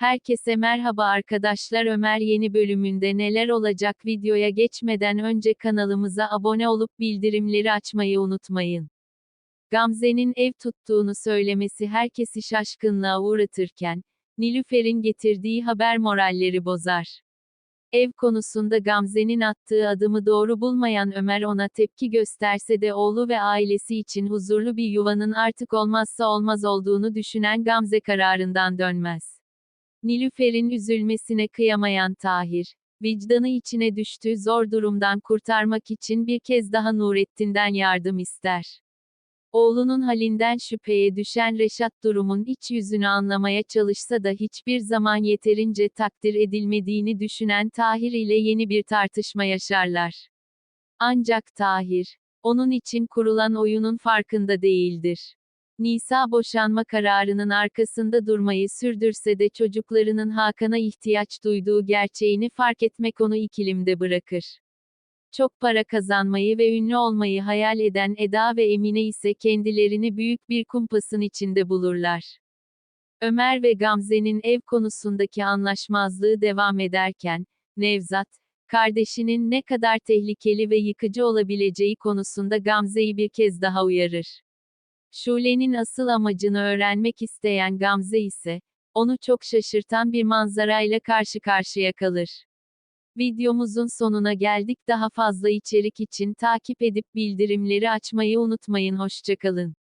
Herkese merhaba arkadaşlar Ömer yeni bölümünde neler olacak videoya geçmeden önce kanalımıza abone olup bildirimleri açmayı unutmayın. Gamze'nin ev tuttuğunu söylemesi herkesi şaşkınlığa uğratırken, Nilüfer'in getirdiği haber moralleri bozar. Ev konusunda Gamze'nin attığı adımı doğru bulmayan Ömer ona tepki gösterse de oğlu ve ailesi için huzurlu bir yuvanın artık olmazsa olmaz olduğunu düşünen Gamze kararından dönmez. Nilüfer'in üzülmesine kıyamayan Tahir, vicdanı içine düştüğü zor durumdan kurtarmak için bir kez daha Nurettin'den yardım ister. Oğlunun halinden şüpheye düşen Reşat durumun iç yüzünü anlamaya çalışsa da hiçbir zaman yeterince takdir edilmediğini düşünen Tahir ile yeni bir tartışma yaşarlar. Ancak Tahir, onun için kurulan oyunun farkında değildir. Nisa boşanma kararının arkasında durmayı sürdürse de çocuklarının Hakan'a ihtiyaç duyduğu gerçeğini fark etmek onu ikilimde bırakır. Çok para kazanmayı ve ünlü olmayı hayal eden Eda ve Emine ise kendilerini büyük bir kumpasın içinde bulurlar. Ömer ve Gamze'nin ev konusundaki anlaşmazlığı devam ederken, Nevzat, kardeşinin ne kadar tehlikeli ve yıkıcı olabileceği konusunda Gamze'yi bir kez daha uyarır. Şule'nin asıl amacını öğrenmek isteyen Gamze ise, onu çok şaşırtan bir manzarayla karşı karşıya kalır. Videomuzun sonuna geldik. Daha fazla içerik için takip edip bildirimleri açmayı unutmayın. Hoşçakalın.